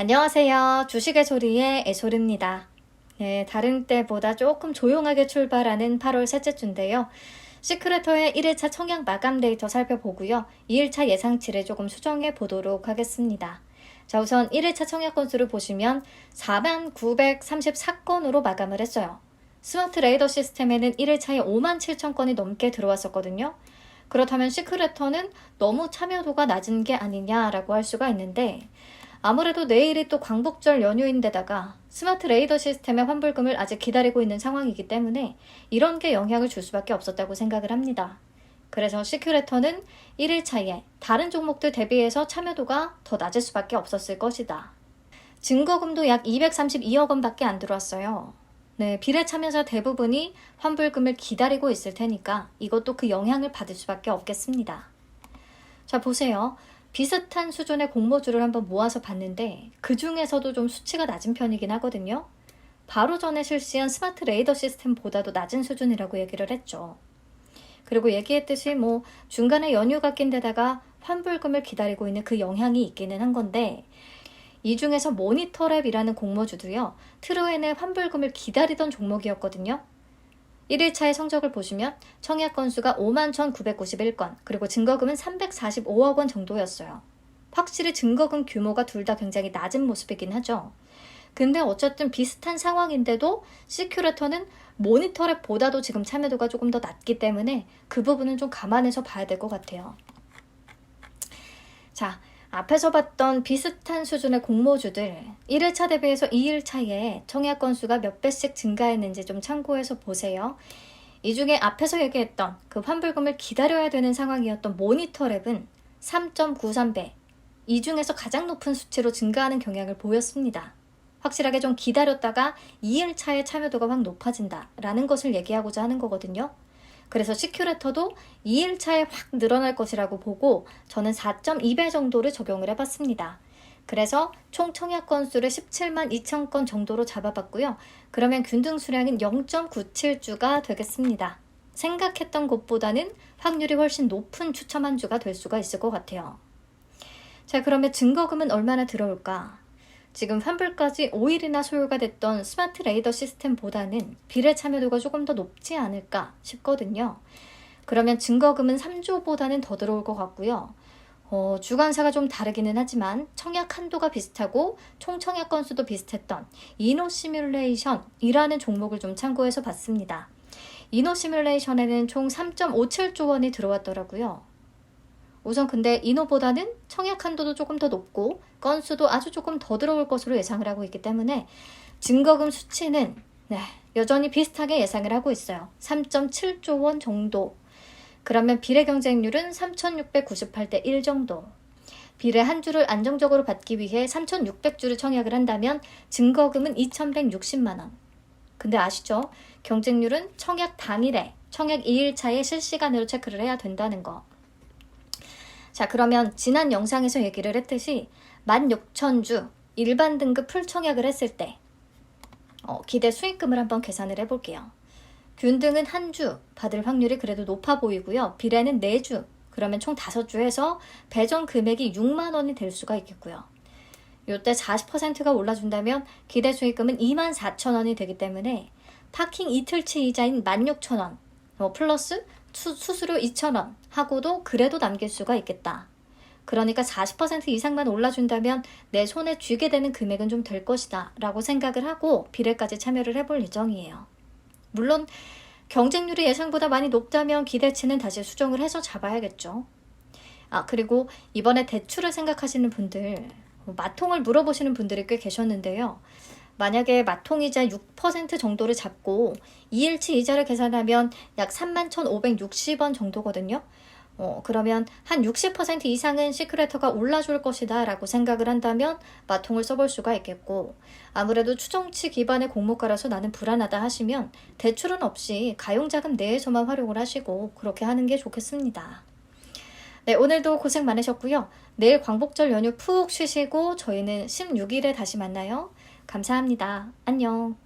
안녕하세요. 주식의 소리의 애소리입니다. 네, 다른 때보다 조금 조용하게 출발하는 8월 셋째 주인데요. 시크레터의 1일차 청약 마감 데이터 살펴보고요. 2일차 예상치를 조금 수정해 보도록 하겠습니다. 자, 우선 1일차 청약 건수를 보시면 4만 934건으로 마감을 했어요. 스마트 레이더 시스템에는 1일차에 5만 7천 건이 넘게 들어왔었거든요. 그렇다면 시크레터는 너무 참여도가 낮은 게 아니냐라고 할 수가 있는데 아무래도 내일이 또 광복절 연휴인데다가 스마트 레이더 시스템의 환불금을 아직 기다리고 있는 상황이기 때문에 이런 게 영향을 줄 수밖에 없었다고 생각을 합니다. 그래서 시큐레터는 1일 차에 다른 종목들 대비해서 참여도가 더 낮을 수밖에 없었을 것이다. 증거금도 약 232억 원밖에 안 들어왔어요. 네, 비례 참여자 대부분이 환불금을 기다리고 있을 테니까 이것도 그 영향을 받을 수밖에 없겠습니다. 자, 보세요. 비슷한 수준의 공모주를 한번 모아서 봤는데 그 중에서도 좀 수치가 낮은 편이긴 하거든요. 바로 전에 실시한 스마트 레이더 시스템보다도 낮은 수준이라고 얘기를 했죠. 그리고 얘기했듯이 뭐 중간에 연휴가 낀 데다가 환불금을 기다리고 있는 그 영향이 있기는 한 건데 이 중에서 모니터랩이라는 공모주도요. 트로엔의 환불금을 기다리던 종목이었거든요. 1일차의 성적을 보시면 청약 건수가 5만 1,991건, 그리고 증거금은 345억 원 정도였어요. 확실히 증거금 규모가 둘 다 굉장히 낮은 모습이긴 하죠. 근데 어쨌든 비슷한 상황인데도 시큐레터는 모니터랩 보다도 지금 참여도가 조금 더 낮기 때문에 그 부분은 좀 감안해서 봐야 될 것 같아요. 자, 앞에서 봤던 비슷한 수준의 공모주들 1일차 대비해서 2일차에 청약 건수가 몇 배씩 증가했는지 좀 참고해서 보세요. 이 중에 앞에서 얘기했던 그 환불금을 기다려야 되는 상황이었던 모니터랩은 3.93배. 이 중에서 가장 높은 수치로 증가하는 경향을 보였습니다. 확실하게 좀 기다렸다가 2일차의 참여도가 확 높아진다라는 것을 얘기하고자 하는 거거든요. 그래서 시큐레터도 2일차에 확 늘어날 것이라고 보고 저는 4.2배 정도를 적용을 해봤습니다. 그래서 총 청약 건수를 17만 2천 건 정도로 잡아봤고요. 그러면 균등 수량은 0.97주가 되겠습니다. 생각했던 곳보다는 확률이 훨씬 높은 추첨 한 주가 될 수가 있을 것 같아요. 자, 그러면 증거금은 얼마나 들어올까? 지금 환불까지 5일이나 소요가 됐던 스마트 레이더 시스템보다는 비례 참여도가 조금 더 높지 않을까 싶거든요. 그러면 증거금은 3조보다는 더 들어올 것 같고요. 어, 주관사가 좀 다르기는 하지만 청약 한도가 비슷하고 총 청약 건수도 비슷했던 이노 시뮬레이션이라는 종목을 좀 참고해서 봤습니다. 이노 시뮬레이션에는 총 3.57조 원이 들어왔더라고요. 우선 근데 이노보다는 청약 한도도 조금 더 높고 건수도 아주 조금 더 들어올 것으로 예상을 하고 있기 때문에 증거금 수치는 네, 여전히 비슷하게 예상을 하고 있어요. 3.7조 원 정도. 그러면 비례 경쟁률은 3,698대 1 정도. 비례 한 주를 안정적으로 받기 위해 3,600주를 청약을 한다면 증거금은 2,160만 원. 근데 아시죠? 경쟁률은 청약 당일에, 청약 2일 차에 실시간으로 체크를 해야 된다는 거. 자, 그러면 지난 영상에서 얘기를 했듯이 16,000주 일반 등급 풀 청약을 했을 때 어, 기대 수익금을 한번 계산을 해볼게요. 균등은 한 주 받을 확률이 그래도 높아 보이고요. 비례는 4주, 그러면 총 5주 해서 배정 금액이 6만 원이 될 수가 있겠고요. 요때 40%가 올라준다면 기대 수익금은 2만 4천 원이 되기 때문에 파킹 이틀치 이자인 16,000원 어, 플러스 수, 수수료 2,000원 하고도 그래도 남길 수가 있겠다. 그러니까 40% 이상만 올라준다면 내 손에 쥐게 되는 금액은 좀 될 것이다 라고 생각을 하고 비례까지 참여를 해볼 예정이에요. 물론 경쟁률이 예상보다 많이 높다면 기대치는 다시 수정을 해서 잡아야겠죠. 아, 그리고 이번에 대출을 생각하시는 분들, 뭐 마통을 물어보시는 분들이 꽤 계셨는데요. 만약에 마통이자 6% 정도를 잡고 2일치 이자를 계산하면 약 31,560원 정도거든요. 어, 그러면 한 60% 이상은 시크레터가 올라줄 것이다 라고 생각을 한다면 마통을 써볼 수가 있겠고 아무래도 추정치 기반의 공모가라서 나는 불안하다 하시면 대출은 없이 가용자금 내에서만 활용을 하시고 그렇게 하는 게 좋겠습니다. 네, 오늘도 고생 많으셨고요. 내일 광복절 연휴 푹 쉬시고 저희는 16일에 다시 만나요. 감사합니다. 안녕.